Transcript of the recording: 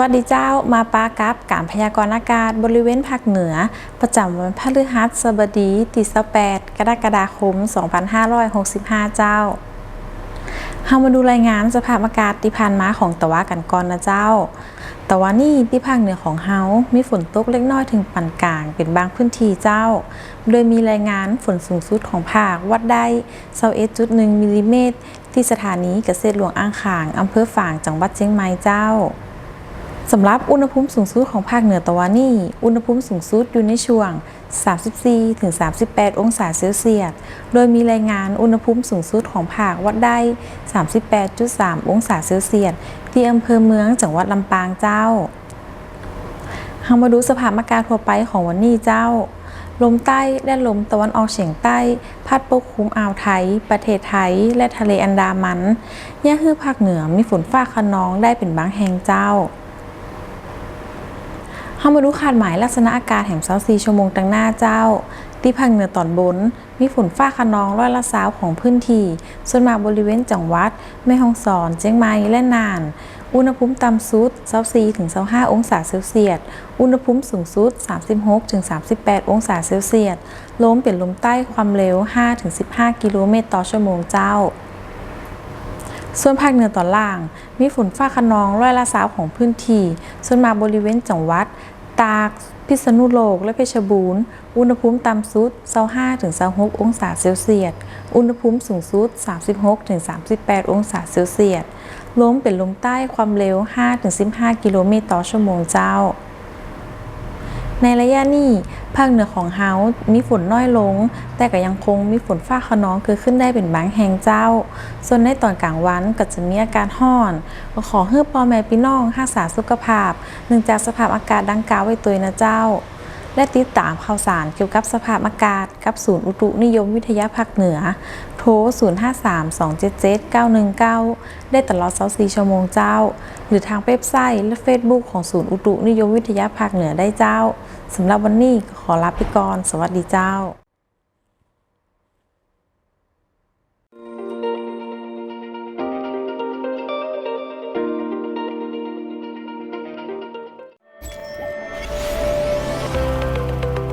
วัสดีเจ้ามาปากับการพยากรณ์อากาศบริเวณภาคเหนือ ประจำวันพฤหัสบดีที่28กรกฎาคม 2565 เจ้าเฮามาดูรายงานสภาพอากาศที่ผ่านมาของตะวันกันก่อนนะเจ้าต่ว่านี่ที่ภาคเหนือของเฮา มีฝนตกเล็กน้อยถึงปานกลาง เป็นบางพื้นที่เจ้า โดยมีรายงานฝนสูงสุดของภาควัดได้21.1มิลลิเมตรที่สถานีเกษตรหลวงอ่างขางอำเภอฝางจังหวัดเชียงใหม่เจ้า สำหรับอุณหภูมิสูงสุดของภาคเหนือตะวันนี่ อุณหภูมิสูงสุดอยู่ในช่วง 34-38 องศาเซลเซียส โดยมีรายงานอุณหภูมิสูงสุดของภาควัดได้ 38.3 องศาเซลเซียส ที่อำเภอเมืองจังหวัดลำปางเจ้าเรามาดูสภาพอากาศทั่วไปของวันนี้เจ้า ลมใต้และลมตะวันออกเฉียงใต้ พัดปกคลุมอ่าวไทย ประเทศไทย และทะเลอันดามันย่าฮือภาคเหนือมีฝนฟ้าคะนองได้เป็นบางแห่งเจ้า เฮามาดูคาดหมายลักษณะอากาศแห่ง24ชั่วโมงตังหน้าเจ้า ที่ภาคเหนือตอนบน มีฝนฟ้าคะนองร้อยละสาวของพื้นที่ ส่วนมากบริเวณจังหวัด แม่ฮ่องสอนเชียงใหม่และน่าน อุณหภูมิต่ำสุด24ถึง25องศาเซลเซียส อุณหภูมิสูงสุด36ถึง38 องศาเซลเซียส ลมเป็นลมใต้ความเร็ว5ถึง15 กิโลเมตรต่อชั่วโมงเจ้าส่วนภาคเหนือตอนล่าง มีฝนฟ้าคะนองร้อยละสาวของพื้นที่ ส่วนมากบริเวณจังหวัด ตาก พิษณุโลก และเพชรบูรณ์ อุณหภูมิต่ำสุด 25-26 องศาเซลเซียส อุณหภูมิสูงสุด 36-38 องศาเซลเซียส ลมเป็นลมใต้ความเร็ว 5-15 กิโลเมตรต่อชั่วโมงเจ้า ในระยะนี้ภาคเหนือของเฮามีฝนน้อยลง แต่ก็ยังคงมีฝนฟ้าขนองเกิดขึ้นได้เป็นบางแห่งเจ้า ส่วนในตอนกลางวันก็จะมีอาการห้อนก็ขอให้พ่อแม่พี่น้องรักษาสุขภาพเนื่องจากสภาพอากาศดังกล่าวไว้ตัวนะเจ้า และติดตามข่าวสารเกี่ยวกับสภาพอากาศ กับศูนย์อุตุนิยมวิทยาภาคเหนือ โทร 0532779199 ได้ตลอด 24 ชั่วโมงเจ้า หรือทางเว็บไซต์และ Facebook ของศูนย์อุตุนิยมวิทยาภาคเหนือได้เจ้าสำหรับวันนี้ขอลาไปก่อน สวัสดีเจ้า